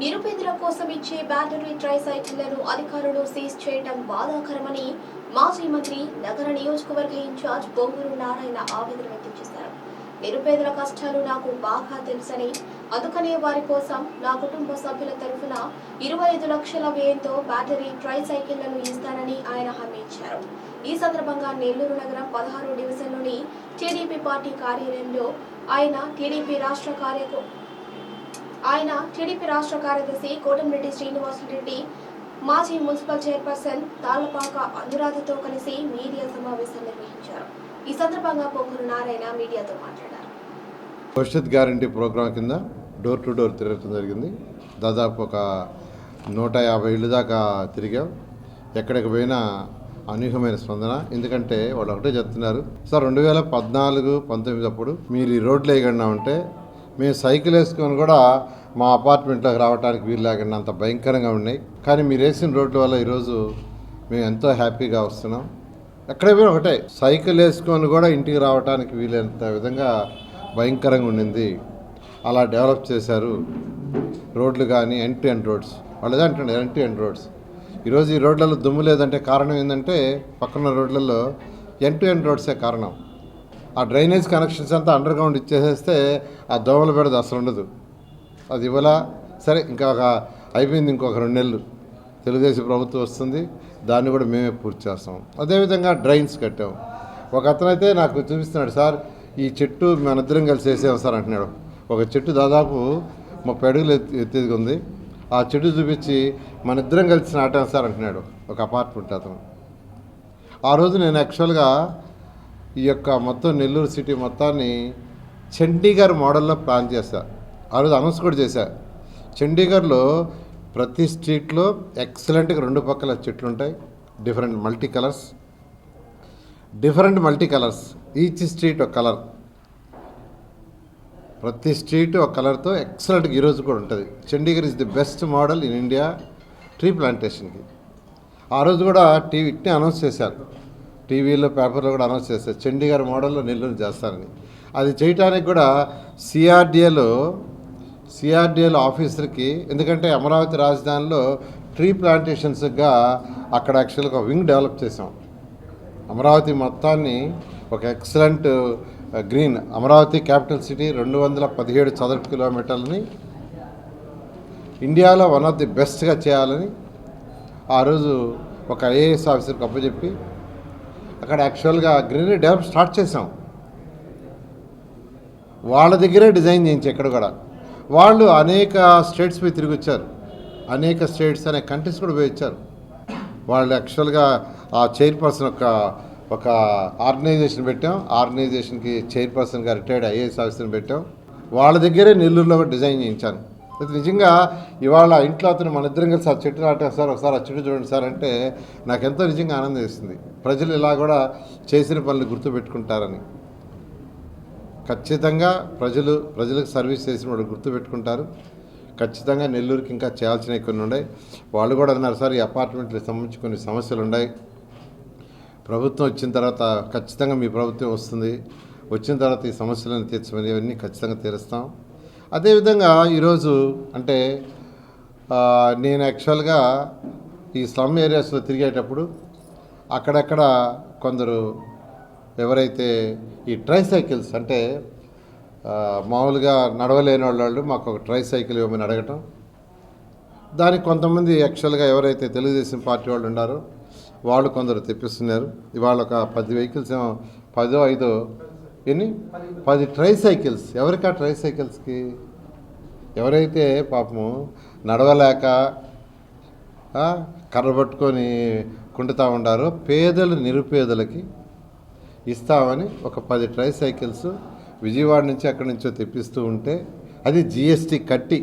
నిరుపేదల కోసం ఇచ్చే బ్యాటరీ ట్రైసైకిళ్ళను అధికారులు సీజ్ చేయడం బాధాకరమని మాజీ మంత్రి నగర నియోజకవర్గ ఇన్ఛార్జ్ బొంగూరు నారాయణ ఆవేదన వ్యక్తం చేశారు. నిరుపేదల కష్టాలు నాకు బాగా తెలుసని అందుకనే వారి కోసం నా కుటుంబ సభ్యుల తరఫున ఇరవై ఐదు లక్షల వ్యయంతో బ్యాటరీ ట్రైసైకిళ్ళను ఇస్తానని ఆయన హామీ ఇచ్చారు. ఈ సందర్భంగా నెల్లూరు నగరం పదహారు డివిజన్లోని టీడీపీ పార్టీ కార్యాలయంలో ఆయన టీడీపీ రాష్ట్ర కార్యకు ఆయన టీడీపీ రాష్ట్ర కార్యదర్శి కోటమిరెడ్డి శ్రీనివాసరెడ్డి మాజీ మున్సిపల్ చైర్పర్సన్ తాళ్ళపాక అనురాధతో కలిసి మీడియా సమావేశం నిర్వహించారు. ఈ సందర్భంగా పొంగూరు నారాయణ మీడియాతో మాట్లాడారు. భవిష్యత్ గ్యారంటీ ప్రోగ్రాం కింద డోర్ టు డోర్ తిరగటం జరిగింది. దాదాపు ఒక నూట యాభై ఇళ్ళు దాకా తిరిగాం. ఎక్కడికి పోయినా అనూహ్యమైన స్పందన. ఎందుకంటే వాళ్ళు ఒకటే చెప్తున్నారు సార్ రెండు వేల పద్నాలుగు పంతొమ్మిది అప్పుడు మీరు ఈ రోడ్లు వేయకుండా ఉంటే మేము సైకిల్ వేసుకొని కూడా మా అపార్ట్మెంట్లోకి రావడానికి వీలు లేకుండా అంత భయంకరంగా ఉన్నాయి. కానీ మీరు వేసిన రోడ్ల వల్ల ఈరోజు మేము ఎంతో హ్యాపీగా వస్తున్నాం. ఎక్కడ పోయినా ఒకటే సైకిల్ వేసుకొని కూడా ఇంటికి రావడానికి వీలైనంత విధంగా భయంకరంగా ఉండింది. అలా డెవలప్ చేశారు రోడ్లు కానీ ఎన్ టు ఎండ్ రోడ్స్. వాళ్ళు అదే ఎన్ ఎండ్ టు రోడ్స్. ఈరోజు ఈ రోడ్లలో దుమ్ము లేదంటే కారణం ఏంటంటే పక్కన రోడ్లలో ఎన్ టు ఎండ్ రోడ్సే కారణం. ఆ డ్రైనేజ్ కనెక్షన్స్ అంతా అండర్ గ్రౌండ్ ఇచ్చేసేస్తే ఆ దోమల బెడద అసలు ఉండదు. అది ఇవ్వలా? సరే ఇంకా ఒక అయిపోయింది ఇంకొక రెండు నెలలు. తెలుగుదేశం ప్రభుత్వం వస్తుంది దాన్ని కూడా మేమే పూర్తి చేస్తాం. అదేవిధంగా డ్రైన్స్ కట్టాం. ఒక అతనైతే నాకు చూపిస్తున్నాడు సార్ ఈ చెట్టు మనిద్దరం కలిసి వేసాం సార్ అంటున్నాడు. ఒక చెట్టు దాదాపు ముప్పై అడుగులు ఎత్తి ఎత్తేది ఉంది. ఆ చెట్టు చూపించి మనిద్దరం కలిసి నాటాం సార్ అంటున్నాడు. ఒక అపార్ట్మెంట్ అతను. ఆ రోజు నేను యాక్చువల్గా ఈ యొక్క మొత్తం నెల్లూరు సిటీ మొత్తాన్ని చండీగఢ్ మోడల్లో ప్లాన్ చేశా. ఆ రోజు అనౌన్స్ కూడా చేశా. చండీగఢ్లో ప్రతి స్ట్రీట్లో ఎక్సలెంట్గా రెండు పక్కల చెట్లు ఉంటాయి different multi colours. Different multi colours. Each street ఒక కలర్. ప్రతి స్ట్రీట్ ఒక కలర్తో ఎక్సలెంట్గా ఈరోజు కూడా ఉంటుంది. Chandigarh is the best model in India tree ప్లాంటేషన్కి. ఆ రోజు కూడా టీవీ ఇట్నే అనౌన్స్ చేశారు. టీవీలో పేపర్లో కూడా అనౌన్స్ చేస్తారు చండీగఢ్ మోడల్లో నెల్లూరు చేస్తారని. అది చేయటానికి కూడా సిఆర్డిఏలో సిఆర్డిఏలో ఆఫీసర్కి ఎందుకంటే అమరావతి రాజధానిలో ట్రీ ప్లాంటేషన్స్గా అక్కడ యాక్చువల్గా ఒక వింగ్ డెవలప్ చేసాం అమరావతి మొత్తాన్ని ఒక excellent green Amaravati capital city రెండు వందల పదిహేడు చదరపు కిలోమీటర్లని ఇండియాలో వన్ ఆఫ్ ది బెస్ట్గా చేయాలని ఆ రోజు ఒక ఐఏఎస్ ఆఫీసర్కి అప్పచెప్పి అక్కడ యాక్చువల్గా గ్రీనరీ డెవలప్ స్టార్ట్ చేసాం వాళ్ళ దగ్గరే డిజైన్ చేయించి ఎక్కడ కూడా. వాళ్ళు అనేక స్టేట్స్ పోయి తిరిగి వచ్చారు. అనేక స్టేట్స్ అనే కంట్రీస్ కూడా పోయి వచ్చారు. వాళ్ళు యాక్చువల్గా ఆ చైర్పర్సన్ ఒక ఒక ఆర్గనైజేషన్ పెట్టాం. ఆర్గనైజేషన్కి చైర్పర్సన్గా రిటైర్డ్ ఐఏఎస్ ఆఫీసర్ని పెట్టాం. వాళ్ళ దగ్గరే నెల్లూరులో డిజైన్ చేయించాను. అయితే నిజంగా ఇవాళ ఇంట్లో అతను మన ఇద్దరం కలిసి ఆ చెట్టు నాటాం సార్ ఒకసారి ఆ చెట్టు చూడండి సార్ అంటే నాకు ఎంతో నిజంగా ఆనందం ఇస్తుంది ప్రజలు ఇలా కూడా చేసిన పనులు గుర్తుపెట్టుకుంటారని. ఖచ్చితంగా ప్రజలు ప్రజలకు సర్వీస్ చేసిన వాళ్ళు గుర్తుపెట్టుకుంటారు. ఖచ్చితంగా నెల్లూరుకి ఇంకా చేయాల్సినవి కొన్ని ఉన్నాయి. వాళ్ళు కూడా అన్నారు సార్ ఈ అపార్ట్మెంట్లకు సంబంధించి కొన్ని సమస్యలు ఉన్నాయి. ప్రభుత్వం వచ్చిన తర్వాత ఖచ్చితంగా మీ ప్రభుత్వం వస్తుంది. వచ్చిన తర్వాత ఈ సమస్యలను తీర్చమని ఇవన్నీ ఖచ్చితంగా తీరుస్తాం. అదేవిధంగా ఈరోజు అంటే నేను యాక్చువల్గా ఈ స్లమ్ ఏరియాస్లో తిరిగేటప్పుడు అక్కడక్కడ కొందరు ఎవరైతే ఈ ట్రై సైకిల్స్ అంటే మామూలుగా నడవలేని వాళ్ళు మాకు ఒక ట్రై సైకిల్ ఇవ్వమని అడగటం. దానికి కొంతమంది యాక్చువల్గా ఎవరైతే తెలుగుదేశం పార్టీ వాళ్ళు ఉన్నారో వాళ్ళు కొందరు తెప్పిస్తున్నారు. ఇవాళ ఒక పది వెహికల్స్ ఏమో పదో ఐదో ఎన్ని? పది ట్రై సైకిల్స్ ఎవరికా ట్రై సైకిల్స్కి ఎవరైతే పాపము నడవలేక కర్ర పట్టుకొని కుంటుతా ఉండారో పేదలు నిరుపేదలకి ఇస్తామని ఒక పది ట్రై సైకిల్స్ విజయవాడ నుంచి అక్కడి నుంచో తెప్పిస్తూ ఉంటే అది జిఎస్టీ కట్టి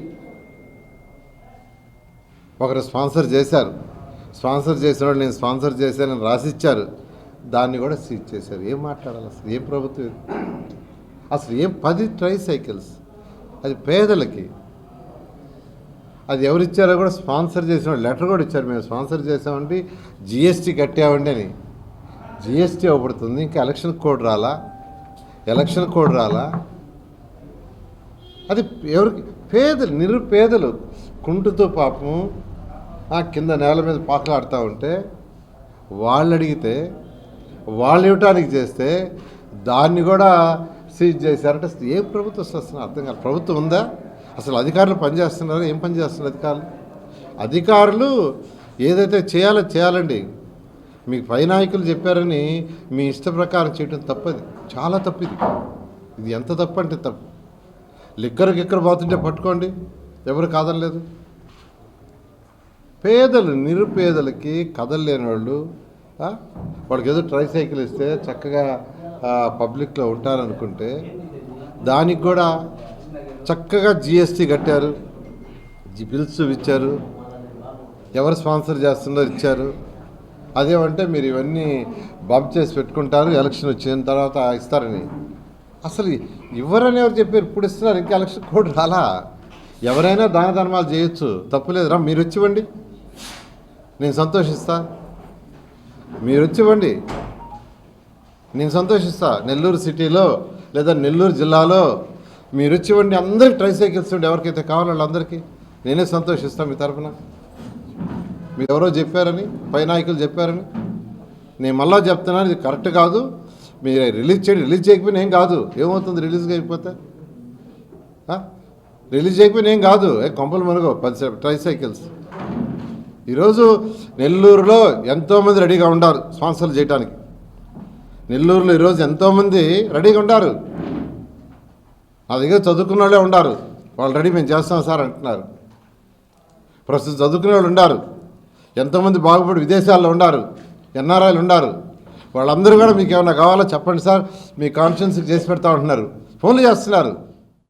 ఒకరు స్పాన్సర్ చేశారు. స్పాన్సర్ చేసిన వాళ్ళు నేను స్పాన్సర్ చేశానని రాసిచ్చారు. దాన్ని కూడా సీజ్ చేశారు. ఏం మాట్లాడాలి అసలు? ఏం ప్రభుత్వం? అసలు ఏం పది ట్రై సైకిల్స్ అది పేదలకి. అది ఎవరిచ్చారో కూడా స్పాన్సర్ చేసిన లెటర్ కూడా ఇచ్చారు. మేము స్పాన్సర్ చేసామండి జిఎస్టీ కట్టామండి అని. జిఎస్టీ అవ్వబడుతుంది. ఇంకా ఎలక్షన్ కోడ్ రాలా? ఎలక్షన్ కోడ్ రాలా? అది ఎవరికి? పేదలు నిరుపేదలు కుంటుతో పాపం ఆ కింద నేల మీద పాకలాడుతూ ఉంటే వాళ్ళు అడిగితే వాళ్ళు ఇవ్వటానికి చేస్తే దాన్ని కూడా సీజ్ చేశారంటే ఏ ప్రభుత్వం అసలు అర్థం కాదు ప్రభుత్వం ఉందా? అసలు అధికారులు పనిచేస్తున్నారు? ఏం పనిచేస్తున్నారు అధికారులు? అధికారులు ఏదైతే చేయాలో చేయాలండి. మీకు పై నాయకులు చెప్పారని మీ ఇష్ట ప్రకారం చేయటం తప్పది. చాలా తప్పిది. ఇది ఎంత తప్పు అంటే తప్పు. లిక్కర్ గిక్కరు పోతుంటే పట్టుకోండి. ఎవరు కాదనలేదు. పేదలు నిరుపేదలకి కదలలేని వాళ్ళు వాళ్ళకి ఏదో ట్రై సైకిల్ ఇస్తే చక్కగా పబ్లిక్లో ఉంటారనుకుంటే దానికి కూడా చక్కగా జిఎస్టీ కట్టారు. బిల్స్ ఇచ్చారు. ఎవరు స్పాన్సర్ చేస్తున్నారో ఇచ్చారు. అదేమంటే మీరు ఇవన్నీ బంప్ చేసి పెట్టుకుంటారు ఎలక్షన్ వచ్చిన తర్వాత ఇస్తారని. అసలు ఇవ్వరని ఎవరు చెప్పారు? ఇప్పుడు ఇస్తున్నారు ఇంకా ఎలక్షన్ కోడ్ రాలా? ఎవరైనా దాన ధర్మాలు చేయొచ్చు. తప్పులేదురా మీరు వచ్చివ్వండి నేను సంతోషిస్తాను మీరు వచ్చివ్వండి నేను సంతోషిస్తా. నెల్లూరు సిటీలో లేదా నెల్లూరు జిల్లాలో మీరు వచ్చివ్వండి అందరికి ట్రై సైకిల్స్ ఉండి ఎవరికైతే కావాలో వాళ్ళందరికీ నేనే సంతోషిస్తాను మీ తరఫున మీరు ఎవరో చెప్పారని పై నాయకులు చెప్పారని. నేను మళ్ళా చెప్తున్నాను ఇది కరెక్ట్ కాదు. మీరు రిలీజ్ చేయండి. రిలీజ్ చేయకపోయినా ఏం కాదు. ఏమవుతుంది? రిలీజ్గా అయిపోతే? రిలీజ్ చేయకపోయినా ఏం కాదు. ఏ కొంపలు మనకు పది ట్రైసైకిల్స్ ట్రై సైకిల్స్ ఈరోజు నెల్లూరులో ఎంతోమంది రెడీగా ఉండారు స్పాన్సర్లు చేయడానికి నెల్లూరులో ఈరోజు ఎంతోమంది రెడీగా ఉంటారు నా దగ్గర చదువుకున్న వాళ్ళే ఉండారు వాళ్ళు రెడీ మేము చేస్తాం సార్ అంటున్నారు. ప్రస్తుతం చదువుకునే వాళ్ళు ఉండారు ఎంతోమంది బాగుపడి విదేశాల్లో ఉండారు ఎన్ఆర్ఐలు ఉండారు వాళ్ళందరూ కూడా మీకు ఏమైనా కావాలో చెప్పండి సార్. మీ కాన్ఫిడెన్స్కి చేసి పెడతా ఉంటున్నారు. ఫోన్లు చేస్తున్నారు.